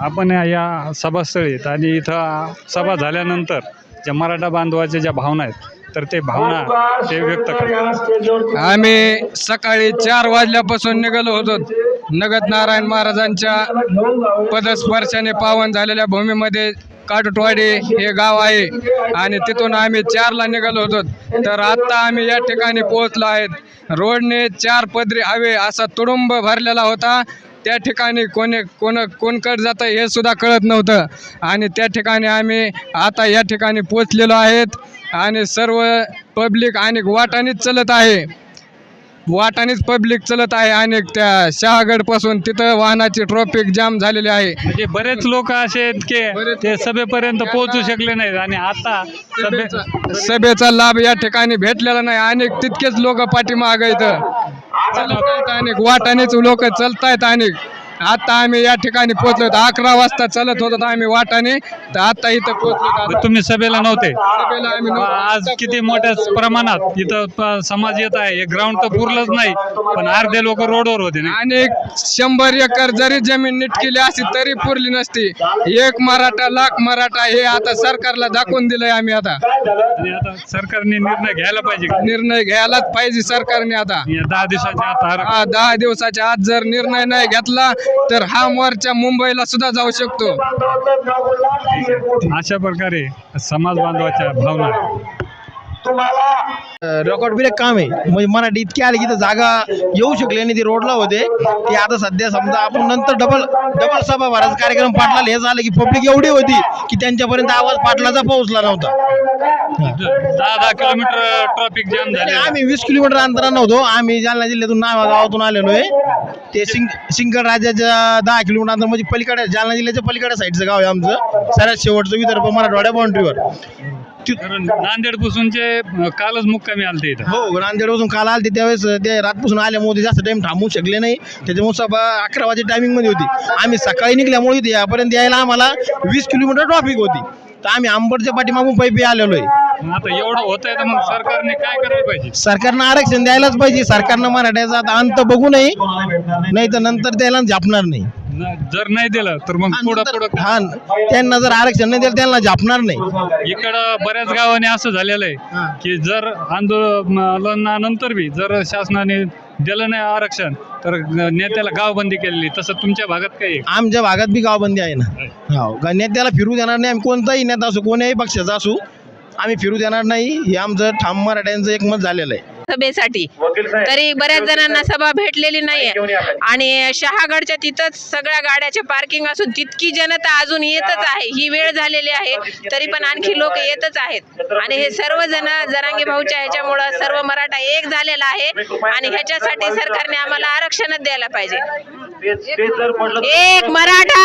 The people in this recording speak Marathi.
आपण या सभास्थळीत आणि इथं सभा झाल्यानंतर ज्या मराठा बांधवाच्या ज्या भावना आहेत तर ते भावना ते व्यक्त करतात. आम्ही सकाळी चार वाजल्यापासून निघालो होतो. नगद नारायण महाराजांच्या पदस्पर्शाने पावन झालेल्या भूमीमध्ये काटटवाडी हे गाव आहे आणि तिथून आम्ही चारला निघालो होतो. तर आत्ता आम्ही या ठिकाणी पोहोचलो आहेत. रोडने चार पदरी हवे असा तुडुंब भरलेला होता. त्या ठिकाणी कोणी कोण कोणकडे जातं हे सुद्धा कळत नव्हतं. आणि त्या ठिकाणी आम्ही आता या ठिकाणी पोचलेलो आहेत. आणि सर्व पब्लिक आणि वाटानेच चलत आहे. वाटानेच पब्लिक चलत आहे आणि त्या शहागडपासून तिथं वाहनाची ट्रॉफिक जाम झालेली आहे. म्हणजे बरेच लोक असे आहेत की ते सभेपर्यंत पोहोचू शकले नाहीत आणि आता सभे सभेचा लाभ या ठिकाणी भेटलेला नाही. आणि तितकेच लोक पाठीमाग इथं. चालत आहेत अनेक वाटानेच लोक चलतायत अनेक आता आम्ही या ठिकाणी पोहोचलो अकरा वाजता चलत होतो आम्ही वाटाने. तर आता इथं पोहोचलो तुम्ही सभेला नव्हते? सभेला आम्ही नव्हतो. आज किती मोठ्या प्रमाणात इथं प- समाज येत आहे? हे ग्राउंड तर पुरलंच नाही पण अर्धे लोक रोडवर होते ना? आणि शंभर एकर जरी जमीन नीट केली असती तरी पुरली नसती. एक मराठा लाख मराठा हे आता सरकारला दाखवून दिलंय आम्ही आता. आणि आता सरकारने निर्णय घ्यायला पाहिजे का? निर्णय घ्यायलाच पाहिजे सरकारने आता. या दहा दिवसाच्या आत हा दहा दिवसाच्या आत जर निर्णय नाही घेतला तर हा मोर्चा मुंबईला सुद्धा जाऊ शकतो. अशा प्रकारे समाज बांधवाच्या भावना. रेकॉर्ड बिले काम आहे. म्हणजे मराठी इतके आले की जागा येऊ शकले आणि ते रोडला होते. ते आता सध्या समजा आपण नंतर डबल डबल सभा भरायचा कार्यक्रम पाटला हे झालं की पब्लिक एवढी होती की त्यांच्यापर्यंत आवाज पाटलाचा पोहोचला नव्हता. दहा दहा किलोमीटर ट्रॅफिक जाम झाले आम्ही वीस किलोमीटर अंतरानं होतो आम्ही जालना जिल्ह्यातून नावा गावातून आलेलो आहे. ते सिंग सिंगड राज्याच्या दहा किलोमीटर अंतर म्हणजे पलीकडे जालना जिल्ह्याच्या पलीकडे साईडचं गाव आहे आमचं. सगळ्यात शेवटचं विदर्भ मराठवाड्या बाउंड्रीवर नांदेड पासूनचे कालच मुक्कामी आलते इथं. हो नांदेडपासून काल आले त्यावेळेस ते रातपासून आल्यामुळे जास्त टाइम थांबू शकले नाही. त्याच्यामुळे सभा अकरा वाजे टायमिंगमध्ये होती. आम्ही सकाळी निघल्यामुळे यापर्यंत यायला आम्हाला वीस किलोमीटर ट्रॉफिक होती. तर आम्ही आंबडच्या पाठीमागून पैपी आलेलो आहे. आता एवढं होत आहे तर मग सरकारने काय करायला पाहिजे? सरकारनं आरक्षण द्यायलाच पाहिजे. सरकारनं मराठ्याचा आता अंत बघू नये. नाही तर नंतर त्याला झापणार नाही. न- जर नाही दिलं तर मग पुढं पुढं हा त्यांना जर आरक्षण नाही दिलं त्यांना झापणार नाही. इकडं बऱ्याच गावांनी असं झालेलं आहे की जर आंदोलनानंतर बी जर शासनाने दिलं नाही आरक्षण तर नेत्याला गावबंदी केलेली. तसं तुमच्या भागात काही आहे? आमच्या भागात बी गावबंदी आहे ना. हो का नेत्याला फिरू देणार नाही आम्ही. कोणताही नेता असू कोण्याही पक्षाचा असू आम्ही फिरू देणार नाही. हे आमचं ठाम मराठ्यांचं एक मत झालेलं आहे. सभेसाठी. तरी बऱ्याच जणांना सभा भेटलेली नाहीये. आणि शहागडच्या तिथंच सगळ्या गाड्याचे पार्किंग असून तितकी जनता अजून येतच आहे. ही वेळ झालेली आहे. तरी पण आणखी लोक येतच आहेत. आणि हे सर्व जण जरांगे भाऊच्या ह्याच्यामुळं सर्व मराठा एक झालेला आहे. आणि ह्याच्यासाठी सरकारने आम्हाला आरक्षणच द्यायला पाहिजे. एक मराठा!